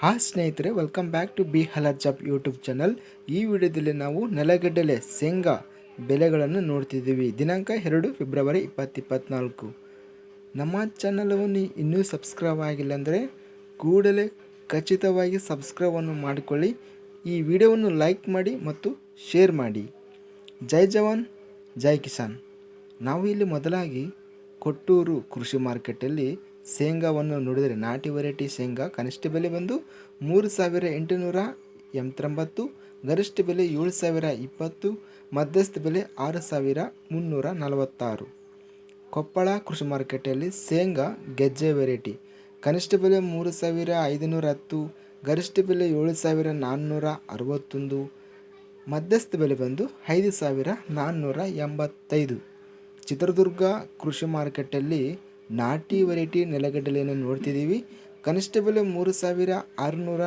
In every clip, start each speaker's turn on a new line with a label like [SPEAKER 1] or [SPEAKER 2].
[SPEAKER 1] ಹಾ ಸ್ನೇಹಿತರೆ welcome back to B job YouTube channel ಈ ವಿಡಿಯೋದಲ್ಲಿ ನಾವು ನೆಲಗಡಲೆ, ಶೇಂಗಾ ಬೆಲೆಗಳನ್ನು ನೋಡ್ತಿದ್ದೀವಿ. ದಿನಾಂಕ ಎರಡು ಫೆಬ್ರವರಿ ಇಪ್ಪತ್ತಿಪ್ಪತ್ನಾಲ್ಕು. ನಮ್ಮ ಚಾನಲನ್ನು ಇನ್ನೂ ಸಬ್ಸ್ಕ್ರೈಬ್ ಆಗಿಲ್ಲ ಅಂದರೆ ಕೂಡಲೇ ಖಚಿತವಾಗಿ ಸಬ್ಸ್ಕ್ರೈಬನ್ನು ಮಾಡಿಕೊಳ್ಳಿ. ಈ ವಿಡಿಯೋವನ್ನು ಲೈಕ್ ಮಾಡಿ ಮತ್ತು ಶೇರ್ ಮಾಡಿ. ಜೈ ಜವಾನ್, ಜೈ ಕಿಸಾನ್. ನಾವು ಇಲ್ಲಿ ಮೊದಲಾಗಿ ಕೊಟ್ಟೂರು ಕೃಷಿ ಮಾರ್ಕೆಟಲ್ಲಿ ಶೇಂಗಾವನ್ನು ನೋಡಿದರೆ ನಾಟಿ ವೆರೈಟಿ ಶೇಂಗಾ, ಕನಿಷ್ಠ ಬೆಲೆ ಬಂದು ಮೂರು ಸಾವಿರ ಎಂಟುನೂರ ಎಂಬತ್ತೊಂಬತ್ತು, ಗರಿಷ್ಠ ಬೆಲೆ ಏಳು ಸಾವಿರ ಇಪ್ಪತ್ತು, ಮಧ್ಯಸ್ಥ ಬೆಲೆ ಆರು ಸಾವಿರ ಮುನ್ನೂರ ನಲವತ್ತಾರು. ಕೊಪ್ಪಳ ಕೃಷಿ ಮಾರುಕಟ್ಟೆಯಲ್ಲಿ ಶೇಂಗಾ ಗೆಜ್ಜೆ ವೆರೈಟಿ, ಕನಿಷ್ಠ ಬೆಲೆ ಮೂರು ಸಾವಿರ ಐದುನೂರ ಹತ್ತು, ಗರಿಷ್ಠ ಬೆಲೆ ಏಳು ಸಾವಿರ ನಾನ್ನೂರ ಅರವತ್ತೊಂದು, ಮಧ್ಯಸ್ಥ ಬೆಲೆ ಬಂದು ಐದು ಸಾವಿರ ನಾನ್ನೂರ ಎಂಬತ್ತೈದು. ಚಿತ್ರದುರ್ಗ ಕೃಷಿ ಮಾರ್ಕೆಟಲ್ಲಿ ನಾಟಿ ವೆರೈಟಿ ನೆಲಗಡಲೆಯನ್ನು ನೋಡ್ತಿದ್ದೀವಿ. ಕನಿಷ್ಠ ಬೆಲೆ ಮೂರು ಸಾವಿರ ಆರುನೂರ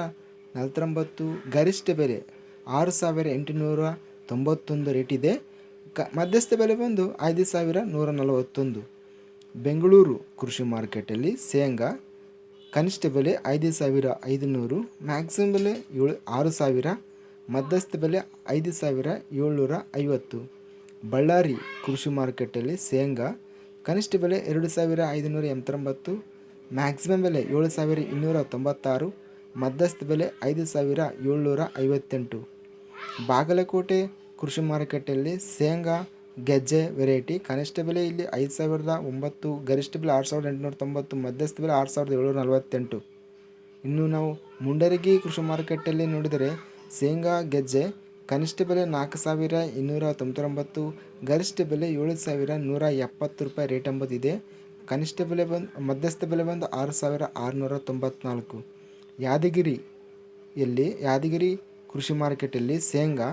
[SPEAKER 1] ನಲ್ವತ್ತೊಂಬತ್ತು, ಗರಿಷ್ಠ ಬೆಲೆ ಆರು ಸಾವಿರ ಎಂಟುನೂರ ತೊಂಬತ್ತೊಂದು ರೇಟ್ ಇದೆ. ಕ, ಮಧ್ಯಸ್ಥ ಬೆಲೆ ಬಂದು ಐದು ಸಾವಿರ ನೂರ ನಲವತ್ತೊಂದು. ಬೆಂಗಳೂರು ಕೃಷಿ ಮಾರ್ಕೆಟಲ್ಲಿ ಶೇಂಗಾ, ಕನಿಷ್ಠ ಬೆಲೆ ಐದು ಸಾವಿರ ಐದುನೂರು, ಮ್ಯಾಕ್ಸಿಮಮ್ ಬೆಲೆ ಏಳು, ಆರು ಸಾವಿರ, ಮಧ್ಯಸ್ಥ ಬೆಲೆ ಐದು ಸಾವಿರ ಏಳ್ನೂರ ಐವತ್ತು. ಬಳ್ಳಾರಿ ಕೃಷಿ ಮಾರ್ಕೆಟಲ್ಲಿ ಶೇಂಗಾ ಕನಿಷ್ಠ ಬೆಲೆ ಎರಡು ಸಾವಿರ ಐದುನೂರ ಎಂಬತ್ತೊಂಬತ್ತು ಮ್ಯಾಕ್ಸಿಮಮ್ ಬೆಲೆ ಏಳು ಸಾವಿರ ಇನ್ನೂರ ತೊಂಬತ್ತಾರು, ಮಧ್ಯಸ್ಥ ಬೆಲೆ ಐದು ಸಾವಿರ ಏಳ್ನೂರ ಐವತ್ತೆಂಟು. ಬಾಗಲಕೋಟೆ ಕೃಷಿ ಮಾರುಕಟ್ಟೆಯಲ್ಲಿ ಶೇಂಗಾ, ಗೆಜ್ಜೆ ವೆರೈಟಿ ಕನಿಷ್ಠ ಬೆಲೆ ಇಲ್ಲಿ ಐದು ಸಾವಿರದ ಒಂಬತ್ತು, ಗರಿಷ್ಠ ಬೆಲೆ ಆರು ಸಾವಿರದ ಎಂಟುನೂರ ತೊಂಬತ್ತು, ಮಧ್ಯಸ್ಥ ಬೆಲೆ ಆರು ಸಾವಿರದ ಏಳ್ನೂರ ನಲವತ್ತೆಂಟು. ಇನ್ನು ನಾವು ಮುಂಡರಗಿ ಕೃಷಿ ಮಾರುಕಟ್ಟೆಯಲ್ಲಿ ನೋಡಿದರೆ ಶೇಂಗಾ, ಗೆಜ್ಜೆ ಕನಿಷ್ಠ ಬೆಲೆ ನಾಲ್ಕು ಸಾವಿರ ಇನ್ನೂರ ತೊಂಬತ್ತೊಂಬತ್ತು, ಗರಿಷ್ಠ ಬೆಲೆ ಏಳು ಸಾವಿರ ನೂರ ಎಪ್ಪತ್ತು ರೂಪಾಯಿ ರೇಟ್ ಎಂಬುದಿದೆ. ಕನಿಷ್ಠ ಬೆಲೆ ಬಂದು, ಮಧ್ಯಸ್ಥ ಬೆಲೆ ಬಂದು ಆರು ಸಾವಿರ ಆರುನೂರ ತೊಂಬತ್ನಾಲ್ಕು. ಯಾದಗಿರಿಯಲ್ಲಿ, ಯಾದಗಿರಿ ಕೃಷಿ ಮಾರ್ಕೆಟಲ್ಲಿ ಶೇಂಗಾ,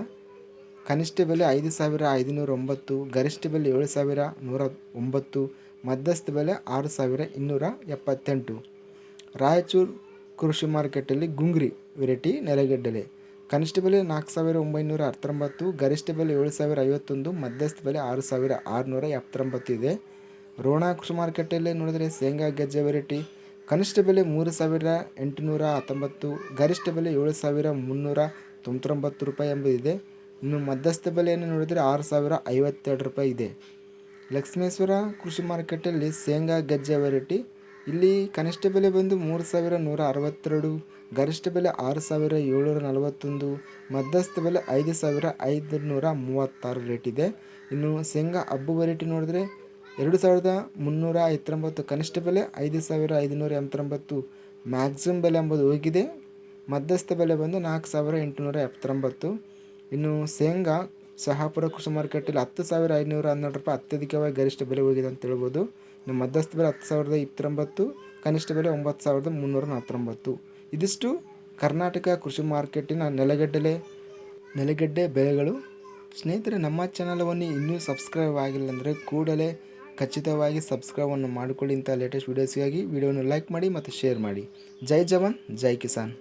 [SPEAKER 1] ಕನಿಷ್ಠ ಬೆಲೆ ಐದು ಸಾವಿರ ಐದುನೂರ ಒಂಬತ್ತು, ಗರಿಷ್ಠ ಬೆಲೆ ಏಳು ಸಾವಿರ ನೂರ ಒಂಬತ್ತು, ಮಧ್ಯಸ್ಥ ಬೆಲೆ ಆರು ಸಾವಿರ ಇನ್ನೂರ ಎಪ್ಪತ್ತೆಂಟು. ರಾಯಚೂರು ಕೃಷಿ ಮಾರ್ಕೆಟಲ್ಲಿ ಗುಂಗ್ರಿ ವೆರೈಟಿ ನೆಲಗಡ್ಡಲೆ. ಕನಿಷ್ಠ ಬೆಲೆ ನಾಲ್ಕು ಸಾವಿರ ಒಂಬೈನೂರ ಹತ್ತೊಂಬತ್ತು ಗರಿಷ್ಠ ಬೆಲೆ ಏಳು ಸಾವಿರ ಐವತ್ತೊಂದು ಮಧ್ಯಸ್ಥ ಬೆಲೆ ಆರು ಸಾವಿರ ಆರುನೂರ ಎಪ್ಪತ್ತೊಂಬತ್ತು ಇದೆ. ರೋಣ ಕೃಷಿ ಮಾರುಕಟ್ಟೆಯಲ್ಲಿ ನೋಡಿದರೆ ಶೇಂಗಾ, ಗೆಜ್ಜೆ ವೆರೈಟಿ ಕನಿಷ್ಠ ಬೆಲೆ ಮೂರು ಸಾವಿರ ಎಂಟುನೂರ ಹತ್ತೊಂಬತ್ತು ಗರಿಷ್ಠ ಬೆಲೆ ಏಳು ಸಾವಿರ ಮುನ್ನೂರ ತೊಂಬತ್ತೊಂಬತ್ತು ರೂಪಾಯಿ ಎಂಬುದಿದೆ. ಇನ್ನು ಮಧ್ಯಸ್ಥ ಬೆಲೆಯನ್ನು ನೋಡಿದರೆ ಆರು ಸಾವಿರ ಐವತ್ತೆರಡು ರೂಪಾಯಿ ಇದೆ. ಲಕ್ಷ್ಮೇಶ್ವರ ಕೃಷಿ ಮಾರುಕಟ್ಟೆಯಲ್ಲಿ ಶೇಂಗಾ, ಗೆಜ್ಜೆ ವೆರೈಟಿ ಇಲ್ಲಿ ಕನಿಷ್ಠ ಬೆಲೆ ಬಂದು ಮೂರು ಸಾವಿರ ನೂರ ಅರವತ್ತೆರಡು, ಗರಿಷ್ಠ ಬೆಲೆ ಆರು ಸಾವಿರ ಏಳ್ನೂರ ನಲವತ್ತೊಂದು, ಮಧ್ಯಸ್ಥ ಬೆಲೆ ಐದು ಸಾವಿರ ಐದುನೂರ ಮೂವತ್ತಾರು ರೇಟ್ ಇದೆ. ಇನ್ನು ಶೇಂಗಾ ಹಬ್ಬು ವೆರೈಟಿ ನೋಡಿದ್ರೆ ಎರಡು ಸಾವಿರದ ಮುನ್ನೂರ ಐವತ್ತೊಂಬತ್ತು, ಕನಿಷ್ಠ ಬೆಲೆ ಐದು ಸಾವಿರ ಐದುನೂರ ಎಂಬತ್ತೊಂಬತ್ತು ಮ್ಯಾಕ್ಸಿಮಮ್ ಬೆಲೆ ಎಂಬುದು ಹೋಗಿದೆ. ಮಧ್ಯಸ್ಥ ಬೆಲೆ ಬಂದು ನಾಲ್ಕು ಸಾವಿರ ಎಂಟುನೂರ ಎಪ್ಪತ್ತೊಂಬತ್ತು. ಇನ್ನು ಶೇಂಗಾ ಶಹಾಪುರ ಕೃಷಿ ಮಾರ್ಕೆಟಲ್ಲಿ ಹತ್ತು ಸಾವಿರ ಐನೂರ ಹನ್ನೆರಡು ರೂಪಾಯಿ ಅತ್ಯಧಿಕವಾಗಿ ಗರಿಷ್ಠ ಬೆಲೆ ಹೋಗಿದೆ ಅಂತ ಹೇಳ್ಬೋದು. ಮಧ್ಯಸ್ಥ ಬೆಲೆ ಹತ್ತು ಸಾವಿರದ ಇಪ್ಪತ್ತೊಂಬತ್ತು, ಕನಿಷ್ಠ ಬೆಲೆ ಒಂಬತ್ತು ಸಾವಿರದ ಮುನ್ನೂರ ನಲವತ್ತೊಂಬತ್ತು ಇದಿಷ್ಟು ಕರ್ನಾಟಕ ಕೃಷಿ ಮಾರ್ಕೆಟಿನ ನೆಲಗಡ್ಡಲೆ ನೆಲಗಡ್ಡೆ ಬೆಲೆಗಳು ಸ್ನೇಹಿತರೆ, ನಮ್ಮ ಚಾನಲವನ್ನು ಇನ್ನೂ ಸಬ್ಸ್ಕ್ರೈಬ್ ಆಗಿಲ್ಲ ಅಂದರೆ ಕೂಡಲೇ ಖಚಿತವಾಗಿ ಸಬ್ಸ್ಕ್ರೈಬನ್ನು ಮಾಡಿಕೊಳ್ಳಿ ಇಂಥ ಲೇಟೆಸ್ಟ್ ವೀಡಿಯೋಸ್ಗಾಗಿ ವಿಡಿಯೋವನ್ನು ಲೈಕ್ ಮಾಡಿ ಮತ್ತು ಶೇರ್ ಮಾಡಿ. ಜೈ ಜವಾನ್, ಜೈ ಕಿಸಾನ್.